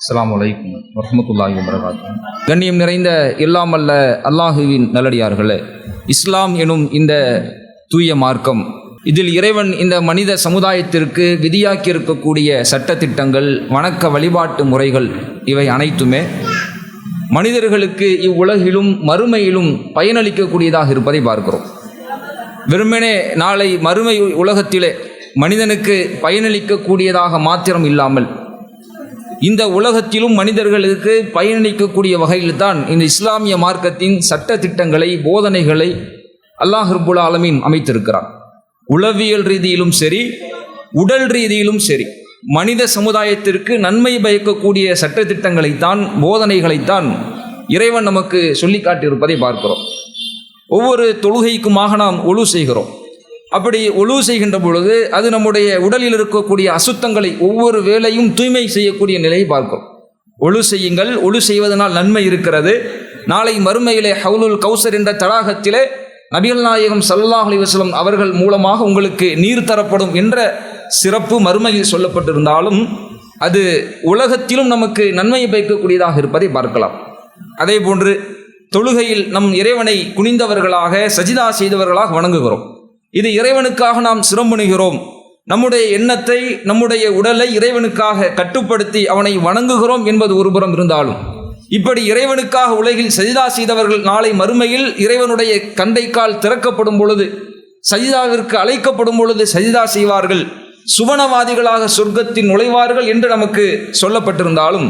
அஸ்லாம் அலைக்கும் வரமத்துல்லாஹி வபரகாத்துஹு. கண்ணியம் நிறைந்த எல்லாம் அல்ல அல்லாஹுவின் நல்லடியார்களே இஸ்லாம் எனும் இந்த தூய மார்க்கம் இதில் இறைவன் இந்த மனித சமுதாயத்திற்கு விதியாக்கி இருக்கக்கூடிய சட்டத்திட்டங்கள் வணக்க வழிபாட்டு முறைகள் இவை அனைத்துமே மனிதர்களுக்கு இவ்வுலகிலும் மறுமையிலும் பயனளிக்கக்கூடியதாக இருப்பதை பார்க்கிறோம். வெறுமனே நாளை மறுமை உலகத்திலே மனிதனுக்கு பயனளிக்கக்கூடியதாக மாத்திரம் இல்லாமல் இந்த உலகத்திலும் மனிதர்களுக்கு பயனளிக்கக்கூடிய வகையில் தான் இந்த இஸ்லாமிய மார்க்கத்தின் சட்ட திட்டங்களை போதனைகளை அல்லாஹ் ரப்புல் ஆலமீன் அமைத்திருக்கிறார் உளவியல் ரீதியிலும் சரி உடல் ரீதியிலும் சரி மனித சமுதாயத்திற்கு நன்மை பயக்கக்கூடிய சட்ட திட்டங்களைத்தான் போதனைகளைத்தான் இறைவன் நமக்கு சொல்லி காட்டியிருப்பதை பார்க்கிறோம். ஒவ்வொரு தொழுகைக்குமாக நாம் ஒழு செய்கிறோம். அப்படி ஒழு செய்கின்ற பொழுது அது நம்முடைய உடலில் இருக்கக்கூடிய அசுத்தங்களை ஒவ்வொரு வேலையும் தூய்மை செய்யக்கூடிய நிலையை பார்க்கும். ஒழு செய்யுங்கள். ஒழு செய்வதனால் நன்மை இருக்கிறது. நாளை மறுமையிலே ஹவுலுல் கௌசர் என்ற தடாகத்திலே நபிகள் நாயகம் சல்லாஹ் அலிவசலம் அவர்கள் மூலமாக உங்களுக்கு நீர் தரப்படும் என்ற சிறப்பு மறுமையில் சொல்லப்பட்டிருந்தாலும் அது உலகத்திலும் நமக்கு நன்மையை பயக்கக்கூடியதாக இருப்பதை பார்க்கலாம். அதே போன்று தொழுகையில் நம் இறைவனை குனிந்தவர்களாக சஜிதா செய்தவர்களாக வணங்குகிறோம். இது இறைவனுக்காக நாம் சிரம்பணுகிறோம். நம்முடைய எண்ணத்தை நம்முடைய உடலை இறைவனுக்காக கட்டுப்படுத்தி அவனை வணங்குகிறோம் என்பது ஒருபுறம் இருந்தாலும் இப்படி இறைவனுக்காக உலகில் சஜிதா செய்தவர்கள் நாளை மறுமையில் இறைவனுடைய கண்டைக்கால் திறக்கப்படும் பொழுது சஜிதாவிற்கு அழைக்கப்படும் பொழுது சஜிதா செய்வார்கள். சுவனவாதிகளாக சொர்க்கத்தில் நுழைவார்கள் என்று நமக்கு சொல்லப்பட்டிருந்தாலும்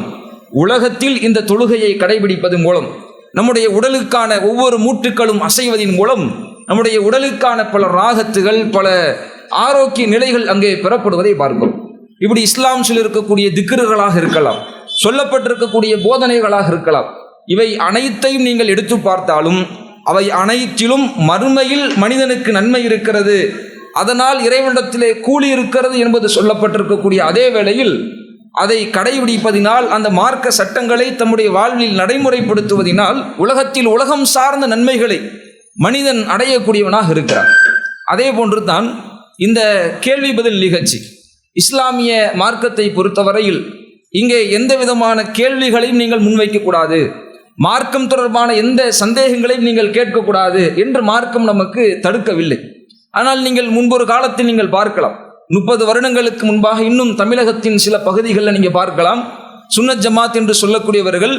உலகத்தில் இந்த தொழுகையை கடைபிடிப்பதன் மூலம் நம்முடைய உடலுக்கான ஒவ்வொரு மூட்டுக்களும் அசைவதின் மூலம் நம்முடைய உடலுக்கான பல ராகத்துகள் பல ஆரோக்கிய நிலைகள் அங்கே பெறப்படுவதை பார்க்கிறோம். இப்படி இஸ்லாம் சொல்லியிருக்கக்கூடிய திக்கர்களாக இருக்கலாம் சொல்லப்பட்டிருக்கக்கூடிய போதனைகளாக இருக்கலாம். இவை அனைத்தையும் நீங்கள் எடுத்து பார்த்தாலும் அவை அனைத்திலும் மறுமையில் மனிதனுக்கு நன்மை இருக்கிறது. அதனால் இறைவனிடத்திலே கூலி இருக்கிறது என்பது சொல்லப்பட்டிருக்கக்கூடிய அதே வேளையில் அதை கடைபிடிப்பதினால் அந்த மார்க்க சட்டங்களை தம்முடைய வாழ்வில் நடைமுறைப்படுத்துவதினால் உலகத்தில் உலகம் சார்ந்த நன்மைகளை மனிதன் அடையக்கூடியவனாக இருக்கிறான். அதே போன்று தான் இந்த கேள்வி பதில் நிகழ்ச்சி. இஸ்லாமிய மார்க்கத்தை பொறுத்தவரையில் இங்கே எந்த விதமான கேள்விகளையும் நீங்கள் முன்வைக்கக்கூடாது மார்க்கம் தொடர்பான எந்த சந்தேகங்களையும் நீங்கள் கேட்கக்கூடாது என்று மார்க்கம் நமக்கு தடுக்கவில்லை. ஆனால் நீங்கள் முன்பொரு காலத்தில் நீங்கள் பார்க்கலாம். முப்பது வருடங்களுக்கு முன்பாக இன்னும் தமிழகத்தின் சில பகுதிகளில் நீங்கள் பார்க்கலாம். சுன்னத் ஜமாத் என்று சொல்லக்கூடியவர்கள்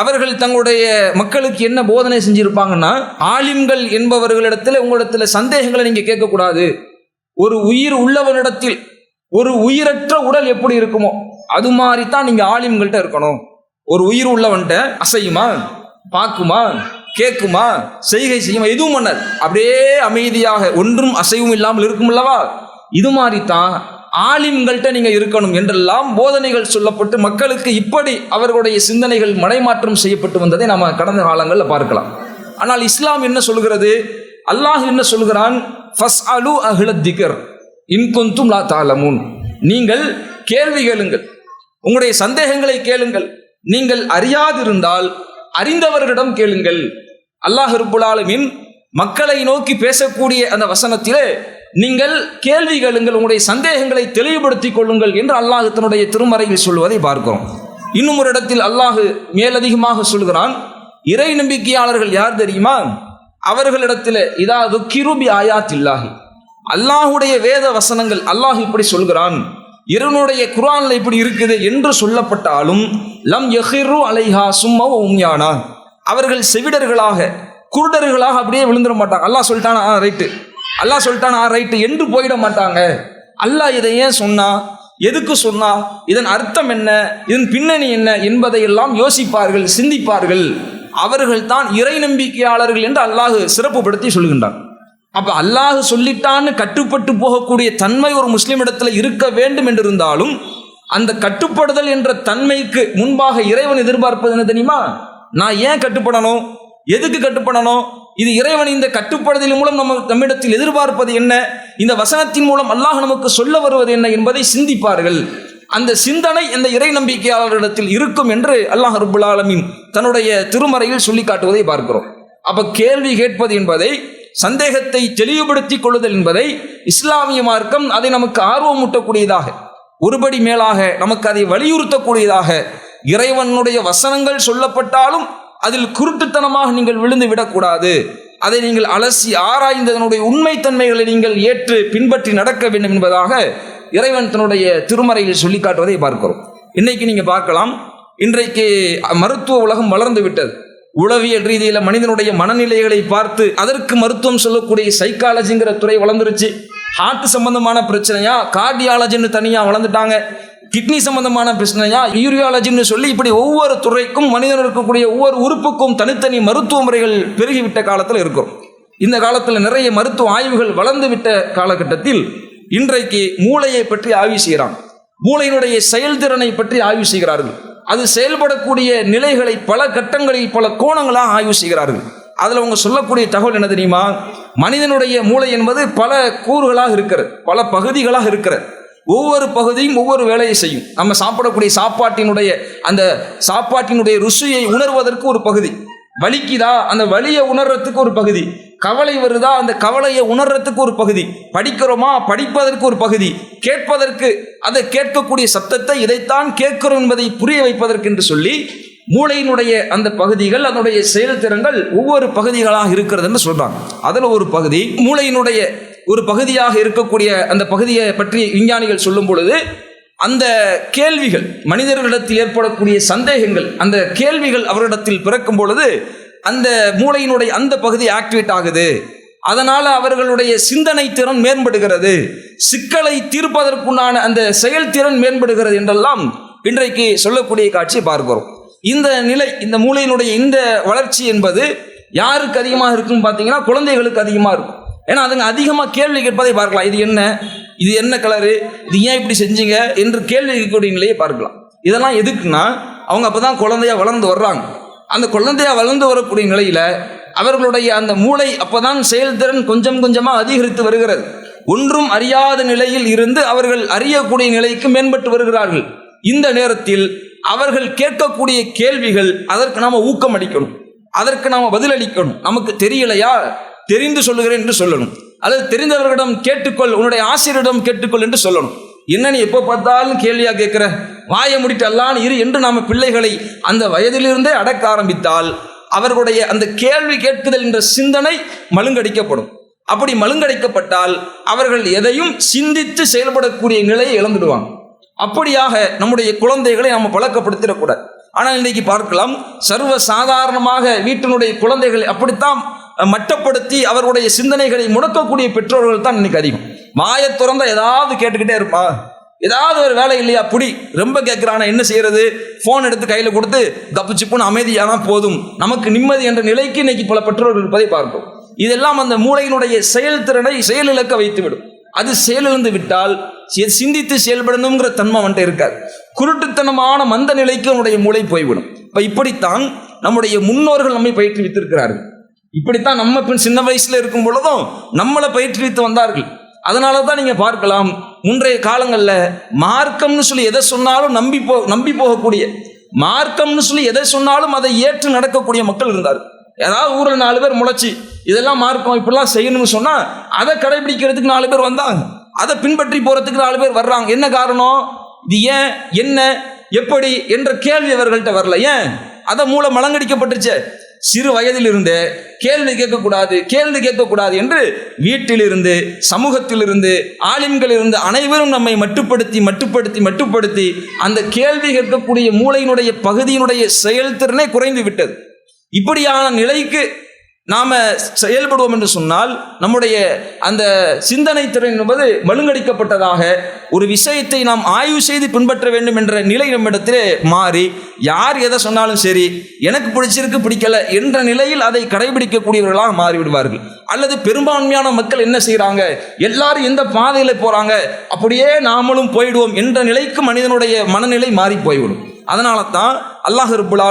அவர்கள் தங்களுடைய மக்களுக்கு என்ன போதனை செஞ்சிருப்பாங்கன்னா ஆலிம்கள் என்பவர்களிடத்தில் உங்களிடத்தில் சந்தேகங்களை நீங்கள் கேட்கக்கூடாது. ஒரு உயிர் உள்ளவனிடத்தில் ஒரு உயிரற்ற உடல் எப்படி இருக்குமோ அது மாதிரி தான் நீங்கள் ஆலிம்கள்கிட்ட இருக்கணும். ஒரு உயிர் உள்ளவன்கிட்ட அசையுமா பார்க்குமா கேட்குமா செய்கை செய்யுமா எதுவும் பண்ணாது. அப்படியே அமைதியாக ஒன்றும் அசைவும் இல்லாமல் இருக்குமல்லவா? இது மாதிரி தான் ஆலிம்கள்கிட்ட நீங்கள் இருக்கணும் என்றெல்லாம் போதனைகள் சொல்லப்பட்டு மக்களுக்கு இப்படி அவர்களுடைய சிந்தனைகள் மடைமாற்றம் செய்யப்பட்டு வந்ததை நாம் கடந்த காலங்களில் பார்க்கலாம். ஆனால் இஸ்லாம் என்ன சொல்கிறது? அல்லாஹ் என்ன சொல்கிறான்? ஃபஸ் அலு அஹ்லத்திகர் இன்கொந்தும் லா தாலமுன் நீங்கள் கேள்வி கேளுங்கள். உங்களுடைய சந்தேகங்களை கேளுங்கள். நீங்கள் அறியாதிருந்தால் அறிந்தவர்களிடம் கேளுங்கள். அல்லாஹ் ரப்புல் மக்களை நோக்கி பேசக்கூடிய அந்த வசனத்திலே நீங்கள் கேள்வி கேளுங்கள் உங்களுடைய சந்தேகங்களை தெளிவுபடுத்திக் கொள்ளுங்கள் என்று அல்லாஹ் தன்னுடைய திருமறையில் சொல்வதை பார்க்கிறோம். இன்னும் ஒரு இடத்தில் அல்லாஹு மேலதிகமாக சொல்கிறான் இறை நம்பிக்கையாளர்கள் யார் தெரியுமா? அவர்களிடத்தில் இதா துக்கிருபி ஆயாத் இல்லாஹி அல்லாஹுடைய வேத வசனங்கள் அல்லாஹ் இப்படி சொல்கிறான் இறைவனுடைய குரான்ல இப்படி இருக்குது என்று சொல்லப்பட்டாலும் லம் எஹிரு அலைஹா சும்மா உம்யானா. அவர்கள் செவிடர்களாக குருடர்களாக அப்படியே விழுந்துட மாட்டாங்க. அல்லாஹ் சொல்லிட்டானா? ஆ ரைட்டு. அல்லாஹ் சொல்லிட்டான் ஆ ரைட்டு என்று போயிட மாட்டாங்க. அல்லாஹ் இதை ஏன் சொன்னா? எதுக்கு சொன்னா? இதன் அர்த்தம் என்ன? இதன் பின்னணி என்ன? என்பதையெல்லாம் யோசிப்பார்கள் சிந்திப்பார்கள். அவர்கள் தான் இறை நம்பிக்கையாளர்கள் என்று அல்லாஹ் சிறப்புப்படுத்தி சொல்கின்றான். அப்ப அல்லாஹு சொல்லிட்டான்னு கட்டுப்பட்டு போகக்கூடிய தன்மை ஒரு முஸ்லிம் இடத்துல இருக்க வேண்டும் என்று இருந்தாலும் அந்த கட்டுப்படுதல் என்ற தன்மைக்கு முன்பாக இறைவன் எதிர்பார்ப்பது என்ன தெரியுமா? நான் ஏன் கட்டுப்படணும்? எதுக்கு கட்டுப்படணும்? இது இறைவன் இந்த கட்டுப்படுதலின் மூலம் நம்ம நம்மிடத்தில் எதிர்பார்ப்பது என்ன? இந்த வசனத்தின் மூலம் அல்லாஹ் நமக்கு சொல்ல வருவது என்ன என்பதை சிந்திப்பார்கள். அந்த சிந்தனை இந்த இறை நம்பிக்கையாளரிடத்தில் இருக்கும் என்று அல்லாஹ் ரபுல் ஆலமின் தன்னுடைய திருமறையில் சொல்லி காட்டுவதை பார்க்கிறோம். அப்ப கேள்வி கேட்பது என்பதை சந்தேகத்தை தெளிவுபடுத்திக் கொள்ளுதல் என்பதை இஸ்லாமிய மார்க்கம் அதை நமக்கு ஆர்வமூட்டக்கூடியதாக ஒருபடி மேலாக நமக்கு அதை வலியுறுத்தக்கூடியதாக இறைவனுடைய வசனங்கள் சொல்லப்பட்டாலும் அதில் குருட்டுத்தனமாக நீங்கள் விழுந்து விடக்கூடாது. அதை நீங்கள் அலசி ஆராய்ந்ததனுடைய உண்மைத்தன்மைகளை நீங்கள் ஏற்று பின்பற்றி நடக்க வேண்டும் என்பதாக இறைவன் தன்னுடைய திருமறையில் சொல்லி காட்டுவதை பார்க்கிறோம். இன்னைக்கு நீங்க பார்க்கலாம் இன்றைக்கு மருத்துவ உலகம் வளர்ந்து விட்டது. உளவியல் ரீதியில் மனிதனுடைய மனநிலைகளை பார்த்து அதற்கு மருத்துவம் சொல்லக்கூடிய சைக்காலஜிங்கிற துறை வளர்ந்துருச்சு. ஹார்ட் சம்பந்தமான பிரச்சனையா கார்டியாலஜின்னு தனியாக வளர்ந்துட்டாங்க. கிட்னி சம்பந்தமான பிரச்சனையா? யூரியாலஜின்னு சொல்லி இப்படி ஒவ்வொரு துறைக்கும் மனிதன் இருக்கக்கூடிய ஒவ்வொரு உறுப்புக்கும் தனித்தனி மருத்துவ முறைகள் பெருகிவிட்ட காலத்தில் இருக்கிறோம். இந்த காலத்தில் நிறைய மருத்துவ ஆய்வுகள் வளர்ந்து விட்ட காலகட்டத்தில் இன்றைக்கு மூளையை பற்றி ஆய்வு செய்கிறான். மூளையினுடைய செயல்திறனை பற்றி ஆய்வு செய்கிறார்கள். அது செயல்படக்கூடிய நிலைகளை பல கட்டங்களில் பல கோணங்களாக ஆய்வு செய்கிறார்கள். அதில் அவங்க சொல்லக்கூடிய தகவல் என்ன தெரியுமா? மனிதனுடைய மூளை என்பது பல கூறுகளாக இருக்கிறது பல பகுதிகளாக இருக்கிறது. ஒவ்வொரு பகுதியும் ஒவ்வொரு வேலையை செய்யும். நம்ம சாப்பிடக்கூடிய சாப்பாட்டினுடைய அந்த சாப்பாட்டினுடைய ருசியை உணர்வதற்கு ஒரு பகுதி. வலிக்குதா? அந்த வலியை உணர்றதுக்கு ஒரு பகுதி. கவலை வருதா? அந்த கவலையை உணர்றதுக்கு ஒரு பகுதி. படிக்கிறோமா? படிப்பதற்கு ஒரு பகுதி. கேட்பதற்கு அதை கேட்கக்கூடிய சத்தத்தை இதைத்தான் கேட்கிறோம் என்பதை புரிய வைப்பதற்கு என்று சொல்லி மூளையினுடைய அந்த பகுதிகள் அதனுடைய செயல்திறன்கள் ஒவ்வொரு பகுதிகளாக இருக்கிறது என்று சொல்றாங்க. அதில் ஒரு பகுதி மூளையினுடைய ஒரு பகுதியாக இருக்கக்கூடிய அந்த பகுதியை பற்றி விஞ்ஞானிகள் சொல்லும் பொழுது அந்த கேள்விகள் மனிதர்களிடத்தில் ஏற்படக்கூடிய சந்தேகங்கள் அந்த கேள்விகள் அவரிடத்தில் பிறக்கும் பொழுது அந்த மூளையினுடைய அந்த பகுதி ஆக்டிவேட் ஆகுது. அதனால் அவர்களுடைய சிந்தனை திறன் மேம்படுகிறது. சிக்கலை தீர்ப்பதற்குண்டான அந்த செயல்திறன் மேம்படுகிறது என்றெல்லாம் இன்றைக்கு சொல்லக்கூடிய காட்சியை பார்க்கிறோம். இந்த நிலை இந்த மூளையினுடைய இந்த வளர்ச்சி என்பது யாருக்கு அதிகமாக இருக்குன்னு பார்த்தீங்கன்னா குழந்தைகளுக்கு அதிகமாக இருக்கும். ஏன்னா அதுங்க அதிகமாக கேள்வி கேட்பதை பார்க்கலாம். இது என்ன? இது என்ன கலரு இது ஏன் இப்படி செஞ்சீங்க? என்று கேள்வி கேட்கக்கூடிய நிலையை பார்க்கலாம். இதெல்லாம் எதுக்குன்னா அவங்க அப்போ தான் குழந்தையா வளர்ந்து வர்றாங்க. அந்த குழந்தையா வளர்ந்து வரக்கூடிய நிலையில் அவர்களுடைய அந்த மூளை அப்போதான் செயல்திறன் கொஞ்சம் கொஞ்சமாக அதிகரித்து வருகிறது. ஒன்றும் அறியாத நிலையில் இருந்து அவர்கள் அறியக்கூடிய நிலைக்கு மேம்பட்டு வருகிறார்கள். இந்த நேரத்தில் அவர்கள் கேட்கக்கூடிய கேள்விகள் அதற்கு நாம் ஊக்கம் அளிக்கணும் அதற்கு நாம் பதிலளிக்கணும். நமக்கு தெரியலையா? தெரிந்து சொல்லுகிறேன் என்று சொல்லணும். அல்லது தெரிந்தவர்களிடம் கேட்டுக்கொள் உன்னுடைய ஆசிரியரிடம் கேட்டுக்கொள் என்று சொல்லணும். என்ன நீ எப்போ பார்த்தாலும் கேள்வியாக கேட்குற? வாயை முடிட்டு அல்லான்னு இரு என்று நாம் பிள்ளைகளை அந்த வயதிலிருந்தே அடக்க ஆரம்பித்தால் அவர்களுடைய அந்த கேள்வி கேட்குதல் என்ற சிந்தனை மழுங்கடிக்கப்படும். அப்படி மழுங்கடிக்கப்பட்டால் அவர்கள் எதையும் சிந்தித்து செயல்படக்கூடிய நிலையை இழந்துடுவாங்க. அப்படியாக நம்முடைய குழந்தைகளை நம்ம பழக்கப்படுத்திடக்கூடாது. ஆனால் இன்றைக்கு பார்க்கலாம் சர்வ சாதாரணமாக வீட்டினுடைய குழந்தைகளை அப்படித்தான் மட்டப்படுத்தி அவர்களுடைய சிந்தனைகளை முடக்கக்கூடிய பெற்றோர்கள் தான் இன்னைக்கு அதிகம். மாய திறந்த ஏதாவது கேட்டுக்கிட்டே இருப்பா ஏதாவது ஒரு வேலை இல்லையா? புடி ரொம்ப கேட்குறானா என்ன செய்யறது? ஃபோன் எடுத்து கையில் கொடுத்து கப்பு சிப்புன்னு அமைதியானா போதும். நமக்கு நிம்மதி என்ற நிலைக்கு இன்னைக்கு பல பெற்றோர்கள் இருப்பதை பார்ப்போம் இதெல்லாம் அந்த மூளையினுடைய செயல்திறனை செயலிழக்க வைத்துவிடும். அது செயலிழந்து விட்டால் சிந்தித்து செயல்படணுங்கிற தன்மை அவன்கிட்ட இருக்காது. குருட்டுத்தனமான மந்த நிலைக்கு அவனுடைய மூளை போய்விடும். இப்போ இப்படித்தான் நம்முடைய முன்னோர்கள் நம்மை பயிற்றுவித்திருக்கிறார்கள். இப்படித்தான் நம்ம பின் சின்ன வயசுல இருக்கும் பொழுதும் நம்மளை பயிற்றுவித்து வந்தார்கள். அதனால தான் நீங்க பார்க்கலாம் முன்றைய காலங்களில் மார்க்கம்னு சொல்லி எதை சொன்னாலும் நம்பி போ நம்பி போகக்கூடிய மார்க்கம்னு சொல்லி எதை சொன்னாலும் அதை ஏற்று நடக்கக்கூடிய மக்கள் இருந்தார் ஏதாவது ஊரில் நாலு பேர் முளைச்சி இதெல்லாம் மார்க்கம் இப்படிலாம் செய்யணும்னு சொன்னா அதை கடைபிடிக்கிறதுக்கு நாலு பேர் வந்தாங்க. அதை பின்பற்றி போறதுக்கு நாலு பேர் வர்றாங்க. என்ன காரணம்? இது ஏன்? என்ன? எப்படி? என்ற கேள்வி அவர்கள்ட்ட வரல. ஏன்? அதை மூலம் மலங்கடிக்கப்பட்டுச்சு சிறு வயதிலிருந்தே கேள்வி கேட்கக்கூடாது கேள்வி கேட்கக்கூடாது என்று வீட்டிலிருந்து சமூகத்திலிருந்து ஆலிம்களிலிருந்து அனைவரும் நம்மை மட்டுப்படுத்தி மட்டுப்படுத்தி மட்டுப்படுத்தி அந்த கேள்வி கேட்கக்கூடிய மூளையினுடைய பகுதியினுடைய செயல்திறனே குறைந்து விட்டது. இப்படியான நிலைக்கு நாம் செயல்படுவோம் என்று சொன்னால் நம்முடைய அந்த சிந்தனை திறன் என்பது மழுங்கடிக்கப்பட்டதாக ஒரு விஷயத்தை நாம் ஆய்வு செய்து பின்பற்ற வேண்டும் என்ற நிலை நம்மிடத்திலே மாறி யார் எதை சொன்னாலும் சரி எனக்கு பிடிச்சிருக்கு பிடிக்கல என்ற நிலையில் அதை கடைபிடிக்கக்கூடியவர்களாக மாறிவிடுவார்கள். அல்லது பெரும்பான்மையான மக்கள் என்ன செய்கிறாங்க எல்லாரும் எந்த பாதையில் போகிறாங்க அப்படியே நாமளும் போயிடுவோம் என்ற நிலைக்கு மனிதனுடைய மனநிலை மாறி போய்விடும். அதனால தான் அல்லாஹ் ரப்புல்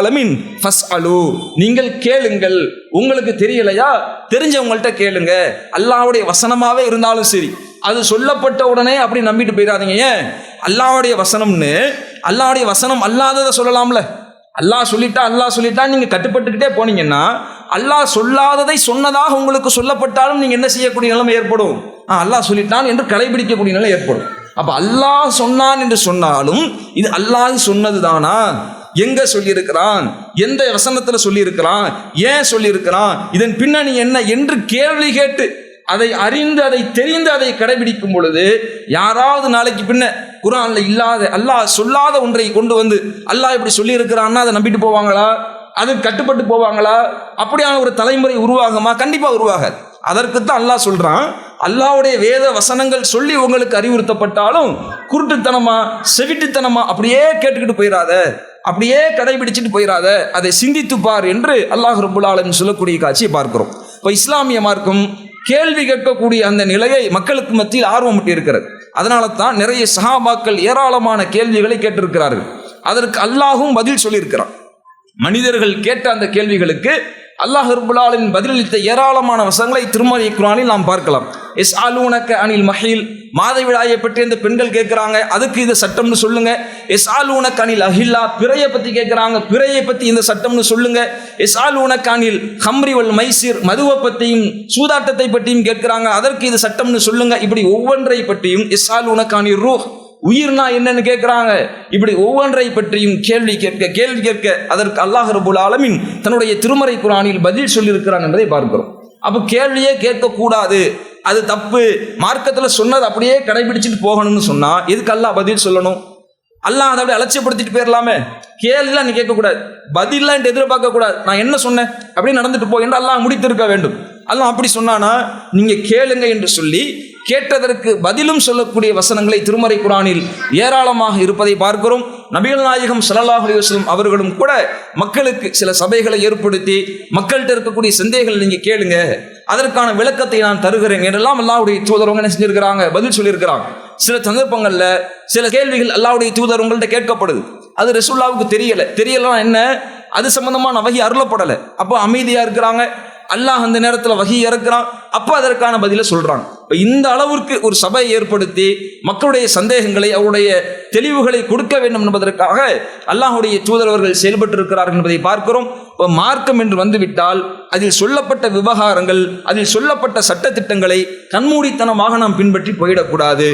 ஃபஸ் அலு நீங்கள் கேளுங்கள். உங்களுக்கு தெரியலையா? தெரிஞ்சவங்கள்ட்ட கேளுங்க. அல்லாஹ்வுடைய வசனமாவே இருந்தாலும் சரி. அது சொல்லப்பட்ட உடனே அப்படி நம்பிட்டு போயிடாதீங்க. ஏன்? அல்லாஹ்வுடைய வசனம்னு அல்லாஹுடைய வசனம் அல்லாததை சொல்லலாம்ல. அல்லாஹ் சொல்லிட்டா அல்லாஹ் சொல்லிட்டா நீங்க கட்டுப்பட்டுக்கிட்டே போனீங்கன்னா அல்லாஹ் சொல்லாததை சொன்னதாக உங்களுக்கு சொல்லப்பட்டாலும் நீங்க என்ன செய்யக்கூடிய நிலைமை ஏற்படும்? ஆ, அல்லாஹ் சொல்லிட்டான் என்று கடைபிடிக்கக்கூடிய நிலை ஏற்படும். அப்ப அல்லாஹ் சொன்னான் என்று சொன்னாலும் இது அல்லாஹ் சொன்னது தானா? எங்க சொல்லியிருக்கிறான்? எந்த வசனத்துல சொல்லியிருக்கிறான்? ஏன் சொல்லியிருக்கிறான்? இதன் பின்னணி என்ன என்று கேள்வி கேட்டு அதை அறிந்து அதை தெரிந்து அதை கடைபிடிக்கும் பொழுது யாராவது நாளைக்கு பின்ன குரான்ல இல்லாத அல்லாஹ் சொல்லாத ஒன்றை கொண்டு வந்து அல்லாஹ் இப்படி சொல்லியிருக்கிறான்னா அதை நம்பிட்டு போவாங்களா? அது கட்டுப்பட்டு போவாங்களா? அப்படியான ஒரு தலைமுறை உருவாகுமா? கண்டிப்பா உருவாகாது. அதற்கு தான் அல்லாஹ் சொல்கிறான் அல்லாவுடைய வேத வசனங்கள் சொல்லி உங்களுக்கு அறிவுறுத்தப்பட்டாலும் குருட்டுத்தனமா செவிட்டுத்தனமா அப்படியே கேட்டுக்கிட்டு போயிடாத அப்படியே கடைபிடிச்சிட்டு போயிடாத அதை சிந்தித்து பார் என்று அல்லாஹ் ரபுல் சொல்லக்கூடிய காட்சியை பார்க்கிறோம். இப்போ இஸ்லாமிய மார்க்கம் கேள்வி கேட்கக்கூடிய அந்த நிலையை மக்களுக்கு மத்தியில் ஆர்வம் இருக்கிறது அதனால தான் நிறைய சஹாபாக்கள் ஏராளமான கேள்விகளை கேட்டிருக்கிறார்கள். அதற்கு அல்லாஹும் பதில் சொல்லியிருக்கிறான். மனிதர்கள் கேட்ட அந்த கேள்விகளுக்கு அல்லாஹ் பதிலளித்த ஏராளமான வசங்களை திருமலை குரானில் நாம் பார்க்கலாம். எஸ் ஆலூனக்க அனில் மஹில் மாதவிடாயை பற்றி இந்த பெண்கள் கேட்குறாங்க அதுக்கு இது சட்டம்னு சொல்லுங்க. எஸ் ஆலூனக் அனில் அஹில்லா பிறையை பற்றி கேட்குறாங்க பிறையை பற்றி இந்த சட்டம்னு சொல்லுங்க. எஸ் ஆலூனக் அனில் ஹம்ரிவல் மைசீர் மதுவை பற்றியும் சூதாட்டத்தை பற்றியும் கேட்குறாங்க அதற்கு இது சட்டம்னு சொல்லுங்க. இப்படி ஒவ்வொன்றை பற்றியும் எஸ் ஆலூனக் அனில் ரூஹ் உயிர்னா என்னன்னு கேட்குறாங்க இப்படி ஒவ்வொன்றை பற்றியும் கேள்வி கேட்க கேள்வி கேட்க அதற்கு அல்லாஹ் ரபுல் ஆலமின் தன்னுடைய திருமறை குரானில் பதில் சொல்லியிருக்கிறான் என்பதை பார்க்கிறோம். அப்போ கேள்வியே கேட்கக்கூடாது. அது தப்பு. மார்க்கத்தில் சொன்னது அப்படியே கடைபிடிச்சிட்டு போகணும்னு சொன்னால் எதுக்கு அல்லாஹ் பதில் சொல்லணும்? அல்லாஹ் அதை அப்படியே அலட்சியப்படுத்திட்டு போயிடலாமே கேள்விலாம் நீ கேட்கக்கூடாது. பதிலாம் எதிர்பார்க்க கூடாது நான் என்ன சொன்னேன்? அப்படியே நடந்துட்டு போ என்று அல்லாஹ் முடித்திருக்க வேண்டும். அல்லாஹ் அப்படி சொன்னானா நீங்க கேளுங்க என்று சொல்லி கேட்டதற்கு பதிலும் சொல்லக்கூடிய வசனங்களை திருமறை குரானில் ஏராளமாக இருப்பதை பார்க்கிறோம். நபிகள் நாயகம் சல்லாஹ் அலிவாஸ்லம் அவர்களும் கூட மக்களுக்கு சில சபைகளை ஏற்படுத்தி மக்கள்கிட்ட இருக்கக்கூடிய சந்தேகங்களை நீங்க கேளுங்க. அதற்கான விளக்கத்தை நான் தருகிறேன் என்றெல்லாம் அல்லாவுடைய தூதரவங்க என்ன செஞ்சிருக்கிறாங்க? பதில் சொல்லியிருக்கிறாங்க. சில சந்தர்ப்பங்களில் சில கேள்விகள் அல்லாவுடைய தூதர் உங்கள்கிட்ட கேட்கப்படுது. அது ரசுல்லாவுக்கு தெரியலை. தெரியலாம் என்ன? அது சம்பந்தமான வகை அருளப்படலை. அப்போ அமைதியாக இருக்கிறாங்க. அல்லாஹ் அந்த நேரத்தில் வகி இறக்குறான். அப்போ அதற்கான பதிலை சொல்கிறாங்க இப்போ இந்த அளவிற்கு ஒரு சபையை ஏற்படுத்தி மக்களுடைய சந்தேகங்களை அவருடைய தெளிவுகளை கொடுக்க வேண்டும் என்பதற்காக அல்லாஹுடைய தூதரவர்கள் செயல்பட்டு இருக்கிறார்கள் என்பதை பார்க்கிறோம். இப்போ மார்க்கம் என்று வந்துவிட்டால் அதில் சொல்லப்பட்ட விவகாரங்கள் அதில் சொல்லப்பட்ட சட்டத்திட்டங்களை கண்மூடித்தனமாக நாம் பின்பற்றி போயிடக்கூடாது.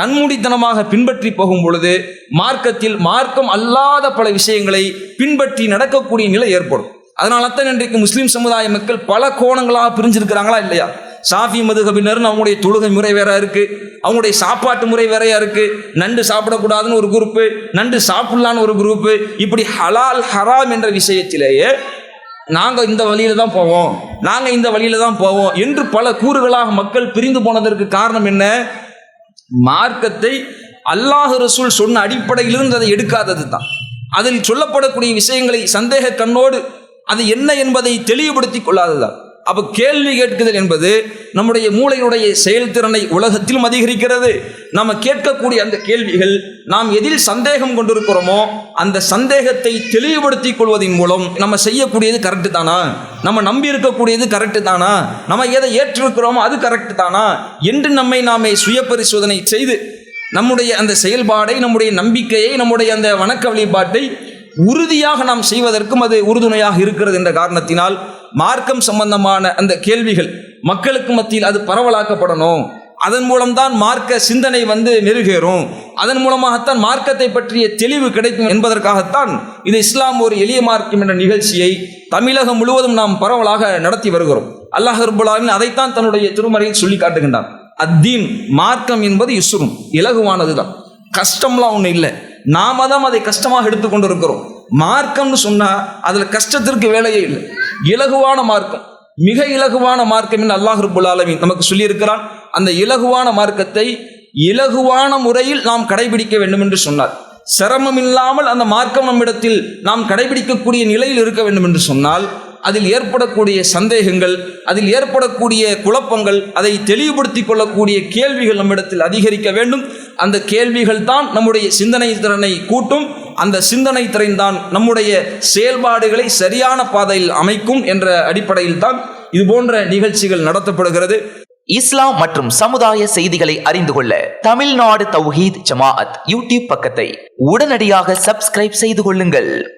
கண்மூடித்தனமாக பின்பற்றி போகும் பொழுது மார்க்கத்தில் மார்க்கம் அல்லாத பல விஷயங்களை பின்பற்றி நடக்கக்கூடிய நிலை ஏற்படும். அதனால தான் இன்றைக்கு முஸ்லீம் சமுதாய மக்கள் பல கோணங்களாக பிரிஞ்சிருக்கிறாங்களா இல்லையா? சாஃபி மதுகபினர்னு அவங்களுடைய தொழுகை முறை வேற இருக்கு. அவங்களுடைய சாப்பாட்டு முறை வேறையா இருக்கு. நண்டு சாப்பிடக்கூடாதுன்னு ஒரு குரூப்பு நண்டு சாப்பிடலான்னு ஒரு குரூப்பு இப்படி ஹலால் ஹராம் என்ற விஷயத்திலேயே நாங்கள் இந்த வழியில தான் போவோம். நாங்கள் இந்த வழியில தான் போவோம் என்று பல கூறுகளாக மக்கள் பிரிந்து போனதற்கு காரணம் என்ன? மார்க்கத்தை அல்லாஹ் ரசூல் சொன்ன அடிப்படையிலிருந்து அதை எடுக்காதது தான் அதில் சொல்லப்படக்கூடிய விஷயங்களை சந்தேக கண்ணோடு அது என்ன என்பதை தெளிவுபடுத்திக் கொள்ளாததால். அப்போ கேள்வி கேட்குதல் என்பது நம்முடைய மூளையினுடைய செயல்திறனை உலகத்திலும் அதிகரிக்கிறது நம்ம கேட்கக்கூடிய அந்த கேள்விகள் நாம் எதில் சந்தேகம் கொண்டிருக்கிறோமோ அந்த சந்தேகத்தை தெளிவுபடுத்திக் கொள்வதன் மூலம் நம்ம செய்யக்கூடியது கரெக்டு தானா? நம்ம நம்பி இருக்கக்கூடியது கரெக்டு தானா? நம்ம எதை ஏற்றிருக்கிறோமோ அது கரெக்டு தானா? என்று நம்மை நாமே சுய பரிசோதனை செய்து நம்முடைய அந்த செயல்பாடை நம்முடைய நம்பிக்கையை நம்முடைய அந்த வணக்க வழிபாட்டை உறுதியாக நாம் செய்வதற்கும் அது உறுதுணையாக இருக்கிறது என்ற காரணத்தினால் மார்க்கம் சம்பந்தமான அந்த கேள்விகள் மக்களுக்கு மத்தியில் அது பரவலாக்கப்படணும். அதன் மூலம்தான் மார்க்க சிந்தனை வந்து மெருகேறும். அதன் மூலமாகத்தான் மார்க்கத்தை பற்றிய தெளிவு கிடைக்கும் என்பதற்காகத்தான் இது இஸ்லாம் ஒரு எளிய மார்க்கம் என்ற நிகழ்ச்சியை தமிழகம் முழுவதும் நாம் பரவலாக நடத்தி வருகிறோம். அல்லாஹ் ரபுல்லாவின் அதைத்தான் தன்னுடைய திருமறையில் சொல்லி காட்டுகின்றான். அத்தீன் மார்க்கம் என்பது இசுரும் இலகுவானதுதான். கஷ்டம்லாம் ஒன்றும் இல்லை. நாம தான் அதை கஷ்டமாக எடுத்துக்கொண்டு இருக்கிறோம் மார்க்கம்னு சொன்னா அதுல கஷ்டத்திற்கு வேலையே இல்லை. இலகுவான மார்க்கம். மிக இலகுவான மார்க்கம் என்று அல்லாஹ் ரபுல் நமக்கு சொல்லியிருக்கிறான். அந்த இலகுவான மார்க்கத்தை இலகுவான முறையில் நாம் கடைபிடிக்க வேண்டும் என்று சொன்னார். சிரமம் இல்லாமல் அந்த மார்க்கம் நம்மிடத்தில் நாம் கடைபிடிக்கக்கூடிய நிலையில் இருக்க வேண்டும் என்று சொன்னால் அதில் ஏற்படக்கூடிய சந்தேகங்கள் அதில் ஏற்படக்கூடிய குழப்பங்கள் அதை தெளிவுபடுத்திக் கொள்ளக்கூடிய கேள்விகள் நம்மிடத்தில் அதிகரிக்க வேண்டும். அந்த கேள்விகள் தான் நம்முடைய சிந்தனை திறனை கூட்டும். அந்த சிந்தனை திறன் தான் நம்முடைய செயல்பாடுகளை சரியான பாதையில் அமைக்கும் என்ற அடிப்படையில் தான் இது போன்ற நிகழ்ச்சிகள் நடத்தப்படுகிறது. இஸ்லாம் மற்றும் சமுதாய செய்திகளை அறிந்து கொள்ள தமிழ்நாடு தௌஹீத் ஜமாஅத் யூடியூப் பக்கத்தை உடனடியாக சப்ஸ்கிரைப் செய்து கொள்ளுங்கள்.